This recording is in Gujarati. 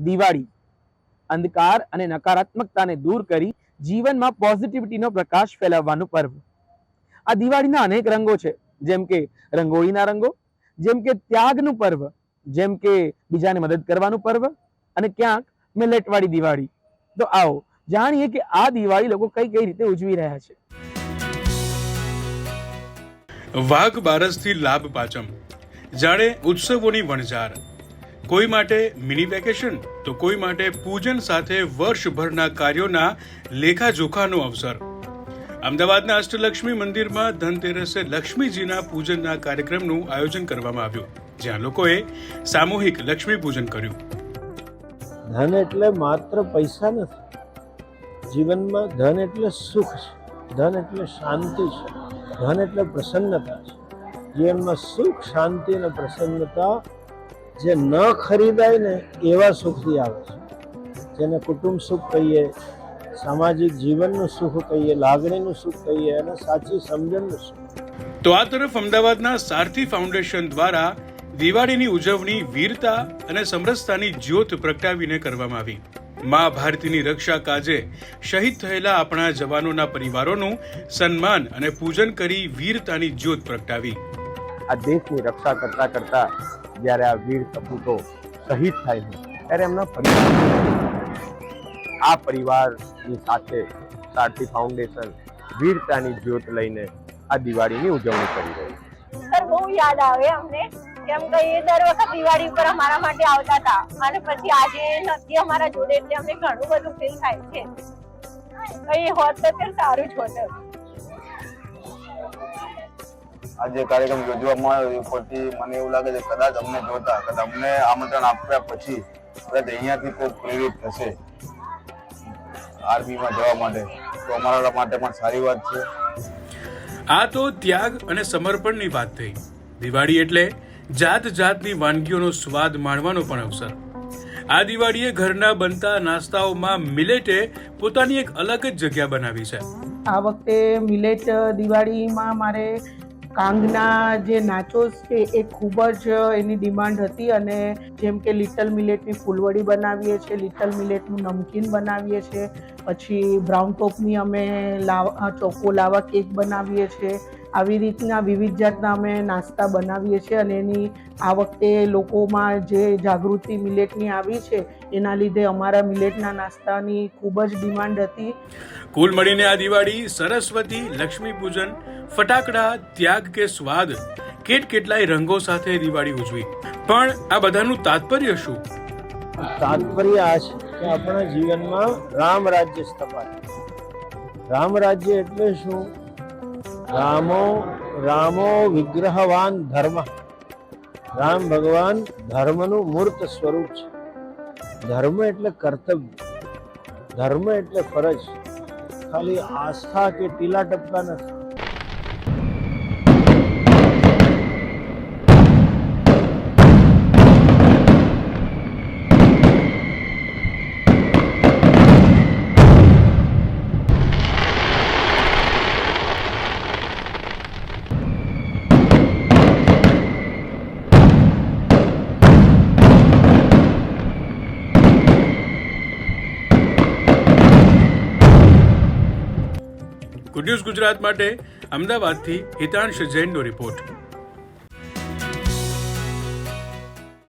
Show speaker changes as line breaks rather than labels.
દિવાળી, અંધકાર અને નકારાત્મકતાને દૂર કરી જીવનમાં પોઝિટિવિટીનો પ્રકાશ ફેલાવવાનું પર્વ. આ દિવાળીના અનેક રંગો છે. જેમ કે રંગોળીના રંગો, જેમ કે ત્યાગનું પર્વ, જેમ કે બીજાને મદદ કરવાનું પર્વ અને ક્યાંક મિલેટવાળી દિવાળી. તો આવો જાણીએ કે આ દિવાળી લોકો કઈ કઈ રીતે ઉજવી રહ્યા છે.
વાઘ બારસથી લાભ પાચમ. જાણે ઉત્સવોની વણઝાર. કોઈ માટે મિની વેકેશન, તો કોઈ માટે પૂજન સાથે વર્ષભરના કાર્યોના લેખાજોખાનો અવસર. અમદાવાદના અષ્ટલક્ષ્મી મંદિરમાં ધનતેરસે લક્ષ્મીજીના પૂજનના કાર્યક્રમનું આયોજન કરવામાં આવ્યું, જ્યાં લોકોએ સામૂહિક લક્ષ્મી પૂજન કર્યું.
ધન એટલે માત્ર પૈસા નથી. જીવનમાં ધન એટલે સુખ છે. ધન એટલે શાંતિ છે. ધન એટલે પ્રસન્નતા છે. જીવનમાં સુખ, શાંતિ અને પ્રસન્નતા જે ન ખરીદાય ને એવા સુખથી આવે છે. જેને કુટુંબ સુખ કહીએ, સામાજિક જીવનનું સુખ કહીએ, લાગણીનું સુખ કહીએ અને સાચી સમજણનું સુખ.
તો આ તરફ અમદાવાદના સારથી ફાઉન્ડેશન દ્વારા દિવાળીની ઉજવણી વીરતા અને સમરસતાની જ્યોત પ્રગટાવીને કરવામાં આવી. મા ભારતીની રક્ષા કાજે શહીદ થયેલા આપણા જવાનોના પરિવારોનું સન્માન અને પૂજન કરી વીરતાની જ્યોત પ્રગટાવી.
આ દેશની રક્ષા કરતા કરતા જ્યારે આ વીર સપૂતો શહીદ થાય છે, ત્યારે એમના પરિવાર આ પરિવારની સાથે સારથી ફાઉન્ડેશન વીરતાની જ્યોત લઈને આ દિવાળીની ઉજવણી કરી રહી છે.
સર, બહુ યાદ આવે અમને કેમ કે દર વખત દિવાળી ઉપર અમારા માટે આવતા હતા અને પછી આજે નથી અમારા જોડે, એટલે અમને ઘણું બધું ફીલ થાય છે. કઈ હોત તો સારું જ હોત.
આ જે કાર્યક્રમ યોજવામાં આવ્યો એ ઉપરથી મને એવું લાગે છે કદાચ અમને જોતા કદાચ અમને આમંત્રણ આપ્યા પછી કદાચ અહીંયાથી કોઈ પ્રેરિત થશે આર્મીમાં જવા માટે. તો અમારા માટે પણ સારી વાત છે.
આ તો ત્યાગ અને સમર્પણની વાત થઈ. દિવાળી એટલે જાત જાતની વાનગીઓનો સ્વાદ માણવાનો પણ અવસર. આ દિવાળીએ ઘરના બનતા નાસ્તાઓમાં મિલેટે પોતાની એક અલગ જ જગ્યા બનાવી છે.
આ વખતે મિલેટ દિવાળીમાં મારે કાંગના જે નાચોસ છે, એ ખૂબ જ એની ડિમાન્ડ હતી અને જેમ કે લિટલ મિલેટની ફૂલવડી બનાવીએ છીએ લિટલ મિલેટનું નમકીન બનાવીએ છીએ, પછી બ્રાઉન ટોપની અમે લાવા ચોકો લાવા કેક બનાવીએ છીએ આવી રીતના વિવિધ જાતના અમે નાસ્તા બનાવીએ છીએ અને એની આ વખતે લોકોમાં જે જાગૃતિ મિલેટની આવી છે એના લીધે અમારા મિલેટના નાસ્તાની ખૂબ જ ડિમાન્ડ હતી.
કુલ મળીને આ દિવાળી સરસ્વતી લક્ષ્મી પૂજન ફટાકડા ત્યાગ કે સ્વાદ કેટ કેટલાય રંગો સાથે દિવાળી ઉજવી. પણ આ બધાનું તાત્પર્ય શું?
તાત્પર્ય આ છે કે આપણા જીવનમાં રામ રાજ્ય સ્થપાય. રામ રાજ્ય એટલે શું? રામો રામો વિગ્રહવાન ધર્મ. રામ ભગવાન ધર્મનું મૂર્ત સ્વરૂપ છે. ધર્મ એટલે કર્તવ્ય. ધર્મ એટલે ફરજ. ખાલી આસ્થા કે ટીલા ટપકા નથી.
ગુડ ન્યૂઝ ગુજરાત માટે અમદાવાદથી હિતાંશ જૈનનો રિપોર્ટ